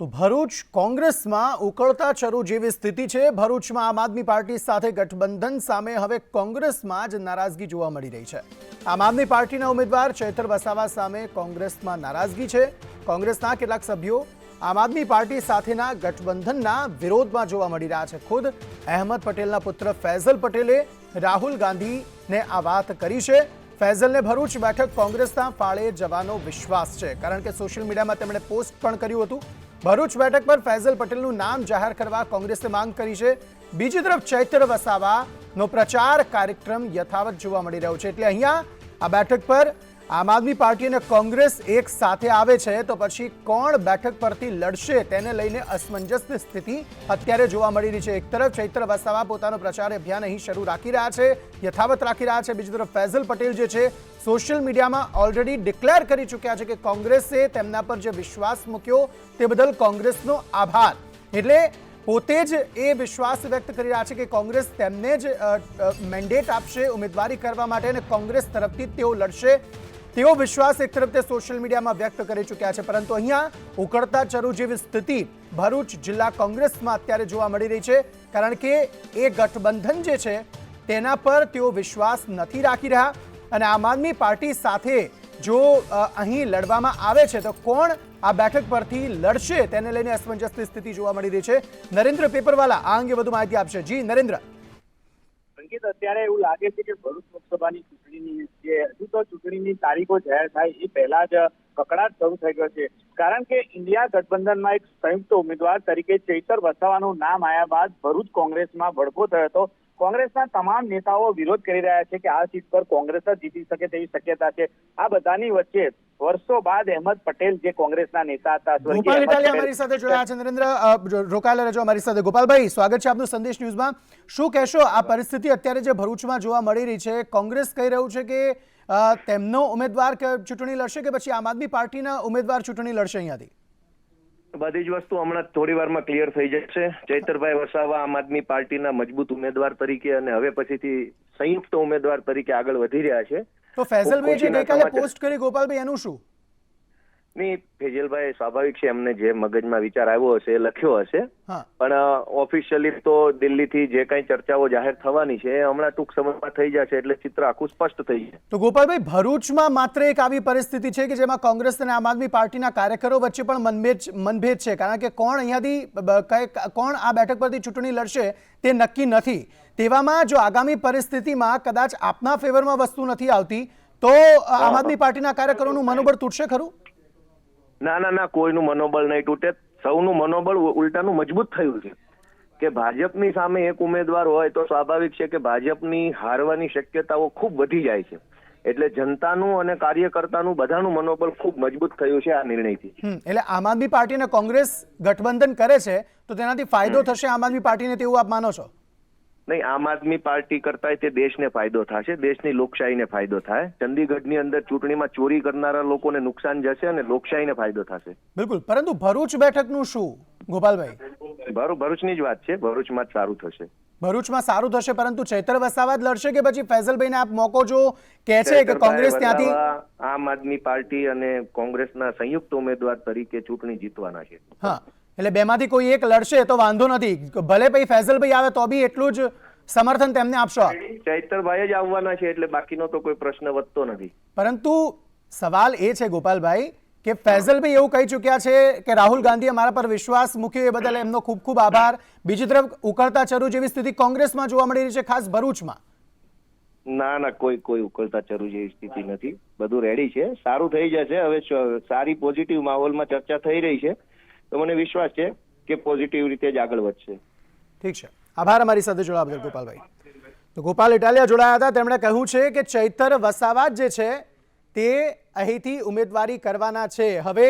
તો ભરૂચ કોંગ્રેસમાં ઉકળતા ચરુ જેવી સ્થિતિ છે. ભરૂચમાં આમ આદમી પાર્ટી સાથે ગઠબંધન સામે હવે કોંગ્રેસમાં જ નારાજગી જોવા મળી રહી છે. આમ આદમી પાર્ટીના ઉમેદવાર ચૈતર વસાવા સામે કોંગ્રેસમાં નારાજગી છે. કોંગ્રેસના કેટલાક સભ્યો આમ આદમી પાર્ટી સાથેના ગઠબંધનના વિરોધમાં જોવા મળી રહ્યા છે. ખુદ અહેમદ પટેલના પુત્ર ફૈઝલ પટેલે રાહુલ ગાંધીને આ વાત કરી છે. ફૈઝલને ભરૂચ બેઠક કોંગ્રેસના ફાળે જવાનો વિશ્વાસ છે. કારણ કે સોશિયલ મીડિયામાં તેમણે પોસ્ટ પણ કર્યું હતું. ભરૂચ બેઠક પર ફૈઝલ પટેલનું નામ જાહેર કરવા કોંગ્રેસે માંગ કરી છે. બીજી તરફ ચૈત્ર વસાવાનો પ્રચાર કાર્યક્રમ યથાવત જોવા મળી રહ્યો છે. એટલે અહીંયા આ બેઠક પર આમ આદમી પાર્ટી અને કોંગ્રેસ એક સાથે આવે છે, તો પછી કોણ બેઠક પરથી લડશે તેને લઈને અસમંજસની સ્થિતિ અત્યારે જોવા મળી રહી છે. એક તરફ ચૈત્ર વસાવા પોતાનો પ્રચાર અભિયાન અહીં શરૂ રાખી રહ્યા છે, યથાવત રાખી રહ્યા છે. બીજી તરફ ફૈઝલ પટેલ જે છે, સોશિયલ મીડિયામાં ઓલરેડી ડિક્લેર કરી ચૂક્યા છે કે કોંગ્રેસે તેમના પર જે વિશ્વાસ મૂક્યો તે બદલ કોંગ્રેસનો આભાર. એટલે પોતે જ એ વિશ્વાસ વ્યક્ત કરી રહ્યા છે કે કોંગ્રેસ તેમને જ મેન્ડેટ આપશે ઉમેદવારી કરવા માટે અને કોંગ્રેસ તરફથી તેઓ લડશે. તેવો વિશ્વાસ એક તરફ તે સોશિયલ મીડિયામાં વ્યક્ત કરી ચૂક્યા છે, પરંતુ અહીંયા ઉકળતા ચરુ જેવી સ્થિતિ ભરૂચ જિલ્લા કોંગ્રેસમાં અત્યારે જોવા મળી રહી છે, કારણ કે એ ગઠબંધન જે છે, તેના પર તેઓ વિશ્વાસ નથી રાખી રહ્યા. અને આમ આદમી પાર્ટી સાથે જો અહીં લડવામાં આવે છે, તો કોણ આ બેઠક પરથી લડશે, તેને લઈને અસમંજસની સ્થિતિ જોવા મળી રહી છે. નરેન્દ્ર પેપરવાલા આ અંગે વધુ માહિતી આપશે. જી, નરેન્દ્ર. અંકિત અત્યારે એવું લાગે છે કે ભરૂચ લોકસભાની ચૂંટણીની જે હજુ તો ચૂંટણીની તારીખો જાહેર થાય એ પહેલા જ કકડાટ શરૂ થઈ ગયો છે. કારણ કે ઇન્ડિયા ગઠબંધનમાં એક સંયુક્ત ઉમેદવાર તરીકે ચૈતર વસાવાનું નામ આવ્યા બાદ ભરૂચ કોંગ્રેસમાં ભડકો થયો હતો. કોંગ્રેસના તમામ નેતાઓ વિરોધ કરી રહ્યા છે કે આ સીટ પર કોંગ્રેસ જ જીતી શકે તેવી શક્યતા છે. આ બધાની વચ્ચે વર્ષો બાદ અહેમદ પટેલ જે કોંગ્રેસના નેતા હતા ગોપાલ ઇટાલિયા અમારી સાથે જોડાયા છે. નરેન્દ્ર રોકાયેલા રહેજો અમારી સાથે. ગોપાલભાઈ સ્વાગત છે આપનું સંદેશ ન્યૂઝમાં. શું કહેશો આ પરિસ્થિતિ અત્યારે જે ભરૂચમાં જોવા મળી રહી છે? કોંગ્રેસ કહી રહ્યું છે કે તેમનો ઉમેદવાર ચૂંટણી લડશે કે પછી આમ આદમી પાર્ટીના ઉમેદવાર ચૂંટણી લડશે અહીંયાથી? બધી જ વસ્તુ હમણાં થોડી વારમાં ક્લિયર થઈ જશે. ચૈતરભાઈ વસાવા આમ આદમી પાર્ટીના મજબૂત ઉમેદવાર તરીકે અને હવે પછીથી સંયુક્ત ઉમેદવાર તરીકે આગળ વધી રહ્યા છે. તો ફૈઝલભાઈ જે ગઈકાલે પોસ્ટ કરી ગોપાલભાઈ એનું શું? નહીં ફેજલભાઈ સ્વાભાવિક છે એમને જે મગજમાં વિચાર આવ્યો હશે એ લખ્યો હશે. પણ ઓફિશિયલી તો દિલ્હીથી જે કઈ ચર્ચાઓ જાહેર થવાની છે એ હમણાં ટૂંક સમયમાં થઈ જશે એટલે ચિત્ર આખું સ્પષ્ટ થઈ જશે તો ગોપાલભાઈ ભરૂચમાં માત્ર એક આવી પરિસ્થિતિ છે કે જેમાં કોંગ્રેસ અને આમ આદમી પાર્ટીના કાર્યકરો વચ્ચે પણ મનભેદ મનભેદ છે. કારણ કે કોણ અહીંયાથી કોણ આ બેઠક પરથી ચૂંટણી લડશે તે નક્કી નથી. તેવામાં જો આગામી પરિસ્થિતિમાં કદાચ આપના ફેવરમાં વસ્તુ નથી આવતી તો આમ આદમી પાર્ટીના કાર્યકરોનું મનોબળ તૂટશે ખરું? ના ના ના કોઈનું મનોબળ નહીં તૂટે. સૌનું મનોબળ ઉલટાનું મજબૂત થયું છે. કે ભાજપની સામે એક ઉમેદવાર હોય તો સ્વાભાવિક છે કે ભાજપની હારવાની શક્યતાઓ ખૂબ વધી જાય છે. એટલે જનતાનું અને કાર્યકર્તાનું બધાનું મનોબળ ખૂબ મજબૂત થયું છે આ નિર્ણયથી. એટલે આમ આદમી પાર્ટી અને કોંગ્રેસ ગઠબંધન કરે છે તો તેનાથી ફાયદો થશે આમ આદમી પાર્ટીને તેવું આપ માનો છો? નહીં આમ આદમી પાર્ટી કરતા તે દેશને ફાયદો થશે દેશની લોકશાહીને ફાયદો થાય. ચંદીગઢની અંદર ચૂંટણીમાં ચોરી કરનારા લોકોને નુકસાન જશે અને લોકશાહીને ફાયદો થશે. બિલકુલ. પરંતુ ભરૂચ બેઠકનું શું ગોપાલભાઈ? ભરૂચની જ વાત છે. ભરૂચમાં જ સારું થશે. ભરૂચમાં સારું થશે પરંતુ ચૈતર વસાવા લડશે કે પછી ફૈઝલભાઈને આપ મોકો જો કે છે કે કોંગ્રેસ ત્યાંથી આમ આદમી પાર્ટી અને કોંગ્રેસના સંયુક્ત ઉમેદવાર તરીકે ચૂંટણી જીતવાના છે. હા. એટલે બેમાંથી કોઈ એક લડશે તો વાંધો નથી. ભલે ભાઈ ફૈઝલભાઈ આવે તો બી એટલું જ સમર્થન તેમને આપશો આપ. ચૈતરભાઈ જ આવવાના છે એટલે બાકીનો તો કોઈ પ્રશ્ન વધતો નથી. પરંતુ સવાલ એ છે ગોપાલભાઈ કે ફૈઝલભાઈ એવું કહી ચૂક્યા છે કે રાહુલ ગાંધીએ મારા પર વિશ્વાસ મૂક્યો એ બદલ એમનો ખૂબ ખૂબ આભાર. બીજી તરફ ઉકળતા ચરુ જેવી સ્થિતિ કોંગ્રેસમાં જોવા મળી રહી છે ખાસ ભરૂચમાં. ના ના કોઈ કોઈ ઉકળતા ચરુ જેવી સ્થિતિ નથી. બધું રેડી છે. સારું થઈ જશે. હવે સારી પોઝિટિવ માહોલમાં ચર્ચા થઈ રહી છે. તો મને વિશ્વાસ છે કે પોઝિટિવ રીતે જ આગળ વધશે. ઠીક છે. આભાર અમારી સાથે જોડાવા બદલ, ગોપાલભાઈ. તો ગોપાલ ઇટાલિયા જોડાયા હતા. તેમણે કહ્યું છે કે ચૈતર વસાવા જે છે, તે અહીંથી ઉમેદવારી કરવાના છે. હવે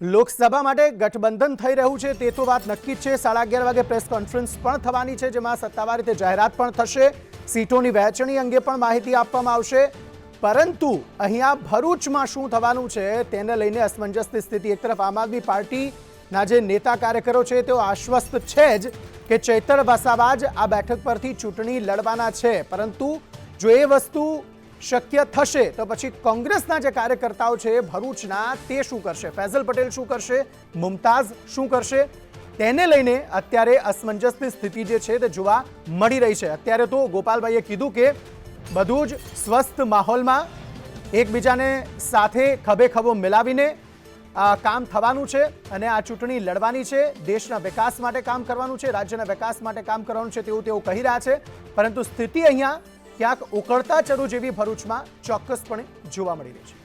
લોકસભા માટે ગઠબંધન થઈ રહ્યું છે, તે તો વાત નક્કી જ છે. સાડા અગિયાર વાગે પ્રેસ કોન્ફરન્સ પણ થવાની છે, જેમાં સત્તાવાર રીતે જાહેરાત પણ થશે. સીટોની વહેંચણી અંગે પણ માહિતી આપવામાં આવશે. પરંતુ અહીંયા ભરૂચમાં શું થવાનું છે, તેને લઈને અસમંજસની સ્થિતિ એક તરફ આમ આદમી પાર્ટીના જે નેતા કાર્યકરો છે તેઓ આશ્વસ્ત છે જ કે ચૈતર વસાવા જ આ બેઠક પરથી ચૂંટણી લડવાના છે. પરંતુ જો એ વસ્તુ શક્ય થશે, તો પછી કોંગ્રેસના જે કાર્યકર્તાઓ છે, ભરૂચના તે શું કરશે? ફૈઝલ પટેલ શું કરશે? મુમતાઝ શું કરશે? તેને લઈને અત્યારે અસમંજસની સ્થિતિ જે છે તે જોવા મળી રહી છે. અત્યારે તો ગોપાલભાઈએ કીધું કે બધું જ સ્વસ્થ માહોલમાં એકબીજાને સાથે ખભે ખભો મિલાવીને કામ થવાનું છે અને આ ચૂંટણી લડવાની છે. દેશના વિકાસ માટે કામ કરવાનું છે, રાજ્યના વિકાસ માટે કામ કરવાનું છે તેવું તેઓ કહી રહ્યા છે. પરંતુ સ્થિતિ અહીંયા ક્યાંક ઉકળતા ચરુ જેવી ભરૂચમાં ચોક્કસપણે જોવા મળી રહી છે.